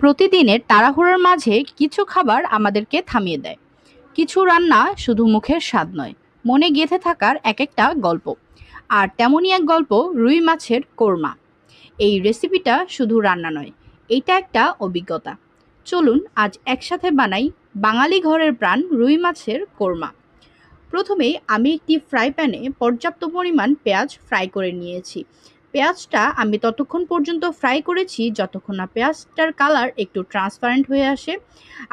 প্রতিদিনের তাড়াহুড়োর মাঝে কিছু খাবার আমাদেরকে থামিয়ে দেয়। কিছু রান্না শুধু মুখের স্বাদ নয়, মনে গেঁথে থাকার এক একটা গল্প। আর তেমনই এক গল্প রুই মাছের কোরমা। এই রেসিপিটা শুধু রান্না নয়, এটা একটা অভিজ্ঞতা। চলুন আজ একসাথে বানাই বাঙালি ঘরের প্রাণ রুই মাছের কোরমা। প্রথমে আমি একটি ফ্রাই প্যানে পর্যাপ্ত পরিমাণ পেঁয়াজ ফ্রাই করে নিয়েছি। পেঁয়াজটা আমি ততক্ষণ পর্যন্ত ফ্রাই করেছি, যতক্ষণ না পেঁয়াজটার কালার একটু ট্রান্সপারেন্ট হয়ে আসে।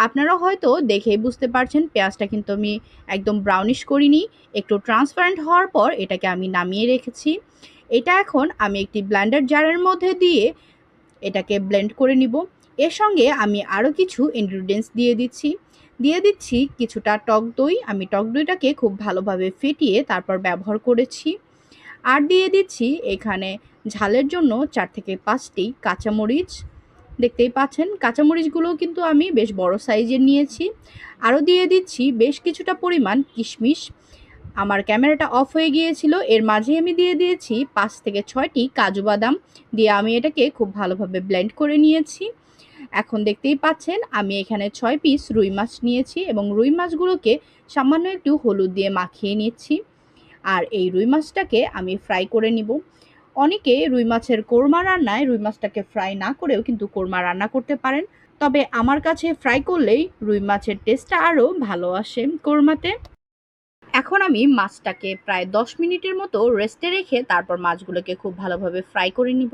আপনারা হয়তো দেখেই বুঝতে পারছেন, পেঁয়াজটা কিন্তু আমি একদম ব্রাউনিশ করিনি। একটু ট্রান্সপারেন্ট হওয়ার পর এটাকে আমি নামিয়ে রেখেছি। এটা এখন আমি একটি ব্লেন্ডার জারের মধ্যে দিয়ে এটাকে ব্লেন্ড করে নিব। এর সঙ্গে আমি আরও কিছু ইনগ্রিডিয়েন্টস দিয়ে দিচ্ছি। দিয়ে দিচ্ছি কিছুটা টক দই। আমি টক দইটাকে খুব ভালোভাবে ফেটিয়ে তারপর ব্যবহার করেছি। আর দিয়ে দিচ্ছি এখানে ঝালের জন্য চার থেকে পাঁচটি কাঁচামরিচ। দেখতেই পাচ্ছেন, কাঁচামরিচগুলোও কিন্তু আমি বেশ বড় সাইজের নিয়েছি। আরও দিয়ে দিচ্ছি বেশ কিছুটা পরিমাণ কিশমিশ। আমার ক্যামেরাটা অফ হয়ে গিয়েছিল, এর মাঝে আমি দিয়ে দিয়েছি পাঁচ থেকে ছয়টি কাজু বাদাম দিয়ে আমি এটাকে খুব ভালোভাবে ব্লেন্ড করে নিয়েছি। এখন দেখতেই পাচ্ছেন, আমি এখানে ছয় পিস রুই মাছ নিয়েছি এবং রুই মাছগুলোকে সামান্য একটু হলুদ দিয়ে মাখিয়ে নিচ্ছি। আর এই রুই মাছটাকে আমি ফ্রাই করে নিব। অনেকে রুই মাছের কোরমা রান্নায় রুই মাছটাকে ফ্রাই না করেও কিন্তু কোরমা রান্না করতে পারেন। তবে আমার কাছে ফ্রাই করলেই রুই মাছের টেস্টটা আরও ভালো আসে কোরমাতে। এখন আমি মাছটাকে প্রায় দশ মিনিটের মতো রেস্টে রেখে তারপর মাছগুলোকে খুব ভালোভাবে ফ্রাই করে নিব।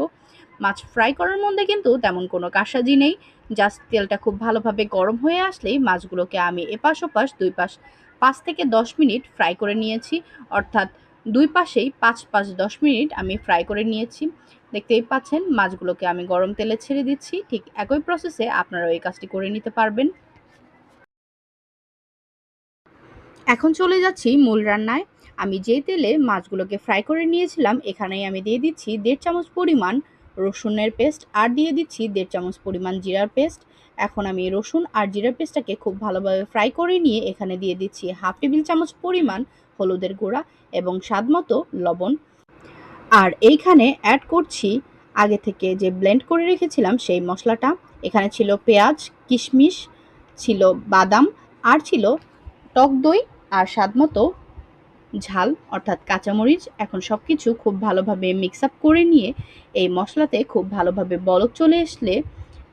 মাছ ফ্রাই করার মধ্যে কিন্তু তেমন কোনো কাসাজি নেই। জাস্ট তেলটা খুব ভালোভাবে গরম হয়ে আসলেই মাছগুলোকে আমি এপাশ ওপাশ দুই পাশ পাঁচ থেকে দশ মিনিট ফ্রাই করে নিয়েছি। অর্থাৎ দুই পাশেই পাঁচ পাঁচ দশ মিনিট আমি ফ্রাই করে নিয়েছি। দেখতেই পাচ্ছেন, মাছগুলোকে আমি গরম তেলে ছেড়ে দিচ্ছি। ঠিক একই প্রসেসে আপনারা এই কাজটি করে নিতে পারবেন। এখন চলে যাচ্ছি মূল রান্নায়। আমি যে তেলে মাছগুলোকে ফ্রাই করে নিয়েছিলাম, এখানেই আমি দিয়ে দিচ্ছি দেড় চামচ পরিমাণ রসুনের পেস্ট আর দিয়ে দিচ্ছি দেড় চামচ পরিমাণ জিরার পেস্ট। এখন আমি রসুন আর জিরা পেস্টটাকে খুব ভালোভাবে ফ্রাই করে নিয়ে এখানে দিয়ে দিচ্ছি হাফ টেবিল চামচ পরিমাণ হলুদের গুঁড়া এবং স্বাদ মতো লবণ। আর এইখানে অ্যাড করছি আগে থেকে যে ব্লেন্ড করে রেখেছিলাম সেই মশলাটা। এখানে ছিল পেঁয়াজ, কিশমিশ, ছিল বাদাম আর ছিল টক দই আর স্বাদ মতো ঝাল অর্থাৎ কাঁচামরিচ। এখন সব কিছু খুব ভালোভাবে মিক্স আপ করে নিয়ে এই মশলাতে খুব ভালোভাবে বলক চলে আসলে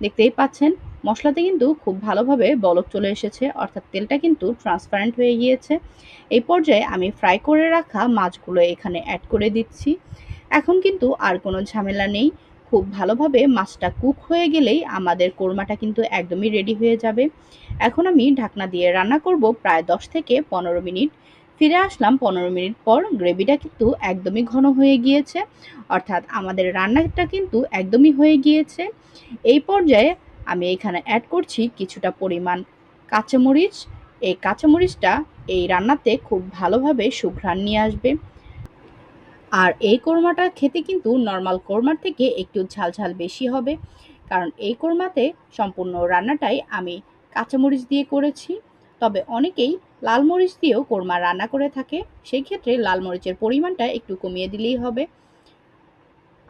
দেখতেই পাচ্ছেন মশলাতে কিন্তু খুব ভালোভাবে বলক চলে এসেছে, অর্থাৎ তেলটা কিন্তু ট্রান্সপারেন্ট হয়ে গিয়েছে। এই পর্যায়ে আমি ফ্রাই করে রাখা মাছগুলো এখানে অ্যাড করে দিচ্ছি। এখন কিন্তু আর কোনো ঝামেলা নেই। খুব ভালোভাবে মাছটা কুক হয়ে গেলেই আমাদের কোরমাটা কিন্তু একদমই রেডি হয়ে যাবে। এখন আমি ঢাকনা দিয়ে রান্না করব প্রায় দশ থেকে পনেরো মিনিট। ফিরে আসলাম পনেরো মিনিট পর গ্রেভিটা কিন্তু একদমই ঘন হয়ে গিয়েছে, অর্থাৎ আমাদের রান্নাটা কিন্তু একদমই হয়ে গিয়েছে। এই পর্যায়ে আমি এখানে অ্যাড করছি কিছুটা পরিমাণ কাঁচামরিচ। এই কাঁচামরিচটা এই রান্নাতে খুব ভালোভাবে সুঘ্রাণ নিয়ে আসবে। আর এই কোরমাটা খেতে কিন্তু নর্মাল কোরমার থেকে একটু ঝাল ঝাল বেশি হবে। কারণ এই কোরমাতে সম্পূর্ণ রান্নাটাই আমি কাঁচামরিচ দিয়ে করেছি। তবে অনেকেই লাল মরিচ দিয়েও কোরমা রান্না করে থাকে। সেই ক্ষেত্রে লাল মরিচের পরিমাণটা একটু কমিয়ে দিলেই হবে।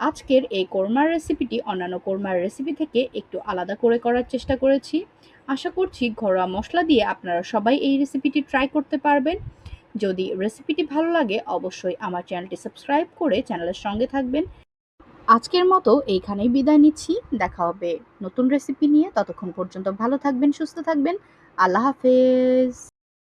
আজকের এই কোরমার রেসিপিটি অন্যান্য কোরমার রেসিপি থেকে একটু আলাদা করে করার চেষ্টা করেছি। আশা করছি ঘরোয়া মশলা দিয়ে আপনারা সবাই এই রেসিপিটি ট্রাই করতে পারবেন। যদি রেসিপিটি ভালো লাগে, অবশ্যই আমার চ্যানেলটি সাবস্ক্রাইব করে চ্যানেলের সঙ্গে থাকবেন। আজকের মতো এইখানেই বিদায় নিচ্ছি। দেখা হবে নতুন রেসিপি নিয়ে। ততক্ষণ পর্যন্ত ভালো থাকবেন, সুস্থ থাকবেন। আল্লাহ হাফেজ।